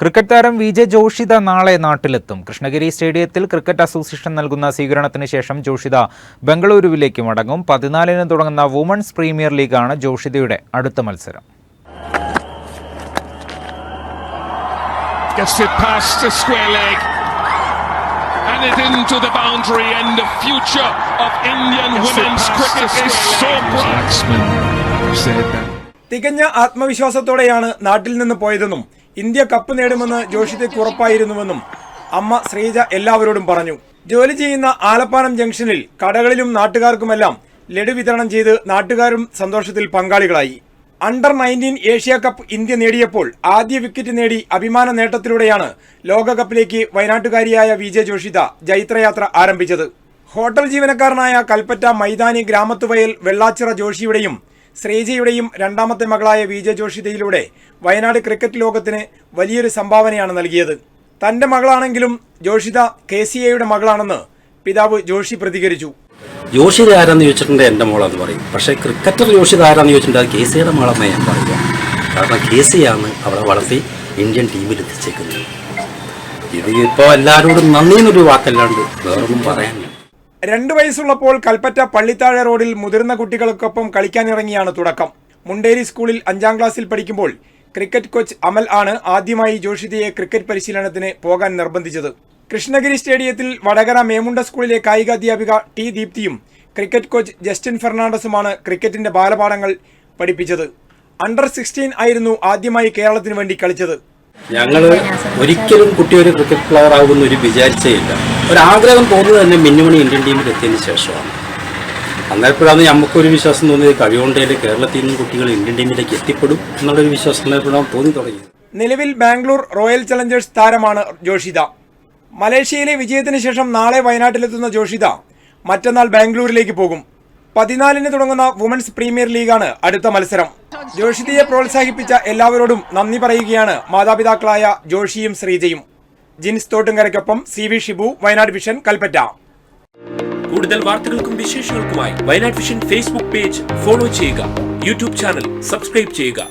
Cricket താരം V J Joshitha നാളെ നാട്ടിലെത്തും. കൃഷ്ണഗിരി സ്റ്റേഡിയത്തിൽ ക്രിക്കറ്റ് അസോസിയേഷൻ നൽകുന്ന സ്വീകരണത്തിന് ശേഷം ജോഷിത ബംഗളൂരുവിലേക്ക് മടങ്ങും. പതിനാലിന് തുടങ്ങുന്ന വുമൺസ് പ്രീമിയർ ലീഗാണ് ജോഷിതയുടെ അടുത്ത മത്സരം. Gets it past the square leg. And it into the boundary, and the future of Indian women's cricket is so bright. തികഞ്ഞ ആത്മവിശ്വാസത്തോടെയാണ് നാട്ടിൽ നിന്ന് പോയതെന്നും ഇന്ത്യ കപ്പ് നേടുമെന്ന് ജോഷിതയ്ക്ക് ഉറപ്പായിരുന്നുവെന്നും അമ്മ ശ്രീജ എല്ലാവരോടും പറഞ്ഞു. ജോലി ചെയ്യുന്ന ആലപ്പാനം ജംഗ്ഷനിൽ കടകളിലും നാട്ടുകാർക്കുമെല്ലാം ലഡു വിതരണം ചെയ്ത് നാട്ടുകാരും സന്തോഷത്തിൽ പങ്കാളികളായി. Under nineteen Asia cup India നേടിയപ്പോൾ ആദ്യ വിക്കറ്റ് നേടി അഭിമാന നേട്ടത്തിലൂടെയാണ് ലോകകപ്പിലേക്ക് വയനാട്ടുകാരിയായ വി ജെ ജോഷിത ജൈത്രയാത്ര ആരംഭിച്ചത്. ഹോട്ടൽ ജീവനക്കാരനായ കൽപ്പറ്റ മൈതാനി ഗ്രാമത്തുവയൽ വെള്ളാച്ചിറ ജോഷിയുടെയും ശ്രീജയുടെയും രണ്ടാമത്തെ മകളായ വി ജെ ജോഷിതയിലൂടെ വയനാട് ക്രിക്കറ്റ് ലോകത്തിന് വലിയൊരു സംഭാവനയാണ് നൽകിയത്. തന്റെ മകളാണെങ്കിലും ജോഷിത കെ സി എയുടെ മകളാണെന്ന് പിതാവ് ജോഷി പ്രതികരിച്ചു. ജോഷിത ആരാന്ന് ചോദിച്ചിട്ടുണ്ടെങ്കിൽ എന്റെ മോളാന്ന് പറയും. പക്ഷേ ക്രിക്കറ്റർ ജോഷിത ആരാന്ന് ചോദിച്ചിട്ടുണ്ടെങ്കിൽ കെ സിയുടെ മോളെന്നേ ഞാൻ പറയുക. കാരണം കെ സിയാണ് അവളെ വളർത്തി ഇന്ത്യൻ ടീമിൽ എത്തിച്ചേക്കുന്നത് ഇത് ഇപ്പോൾ എല്ലാവരോടും നന്ദി എന്നൊരു വാക്കല്ലാണ്ട് വേറൊന്നും പറയാനില്ല. രണ്ടു വയസ്സുള്ളപ്പോൾ കൽപ്പറ്റ പള്ളിത്താഴ റോഡിൽ മുതിർന്ന കുട്ടികൾക്കൊപ്പം കളിക്കാനിറങ്ങിയാണ് തുടക്കം. മുണ്ടേരി സ്കൂളിൽ അഞ്ചാം ക്ലാസ്സിൽ പഠിക്കുമ്പോൾ ക്രിക്കറ്റ് കോച്ച് അമൽ ആണ് ആദ്യമായി ജോഷിതയെ ക്രിക്കറ്റ് പരിശീലനത്തിന് പോകാൻ നിർബന്ധിച്ചത്. കൃഷ്ണഗിരി സ്റ്റേഡിയത്തിൽ വടകര മേമുണ്ട സ്കൂളിലെ കായിക അധ്യാപിക ടി ദീപ്തിയും ക്രിക്കറ്റ് കോച്ച് ജസ്റ്റിൻ ഫെർണാണ്ടസുമാണ് ക്രിക്കറ്റിന്റെ ബാലപാഠങ്ങൾ പഠിപ്പിച്ചത്. അണ്ടർ സിക്സ്റ്റീൻ ആയിരുന്നു ആദ്യമായി കേരളത്തിന് വേണ്ടി കളിച്ചത്. ഞങ്ങൾ ഒരിക്കലും കുട്ടി ഒരു ക്രിക്കറ്റ് പ്ലെയർ ആകുമെന്ന് ഒരു വിചാരിച്ചേ ഇല്ല ഒരാഗ്രഹം തോന്നുന്നത് തന്നെ മിന്നുമണി ഇന്ത്യൻ ടീമിൽ എത്തിയതിന് ശേഷമാണ്. അന്നേരപ്പോഴാണ് നമുക്കൊരു വിശ്വാസം തോന്നിയത് കഴിവുണ്ടെങ്കിൽ കേരളത്തിൽ നിന്നും കുട്ടികൾ ഇന്ത്യൻ ടീമിലേക്ക് എത്തിപ്പെടും എന്നുള്ളൊരു വിശ്വാസം അന്നേരപ്പോഴാണ് തോന്നി തുടങ്ങിയത്. നിലവിൽ ബാംഗ്ലൂർ റോയൽ ചലഞ്ചേഴ്സ് താരമാണ് ജോഷിത. മലേഷ്യയിലെ വിജയത്തിന് ശേഷം നാളെ വയനാട്ടിലെത്തുന്ന ജോഷിത മറ്റന്നാൾ ബാംഗ്ലൂരിലേക്ക് പോകും. പതിനാലിന് തുടങ്ങുന്ന വുമൻസ് പ്രീമിയർ ലീഗാണ് അടുത്ത മത്സരം. ജോഷിതയെ പ്രോത്സാഹിപ്പിച്ച എല്ലാവരോടും നന്ദി പറയുകയാണ് മാതാപിതാക്കളായ ജോഷിയും ശ്രീജയും. Jins തോട്ടുംകരയ്ക്കൊപ്പം C V Shibu Wayanad Vision Kalpetta. കൂടുതൽ വാർത്തകൾക്കും വിശേഷങ്ങൾക്കുമായി Wayanad Vision Facebook page follow ചെയ്യുക. യൂട്യൂബ് ചാനൽ സബ്സ്ക്രൈബ് ചെയ്യുക.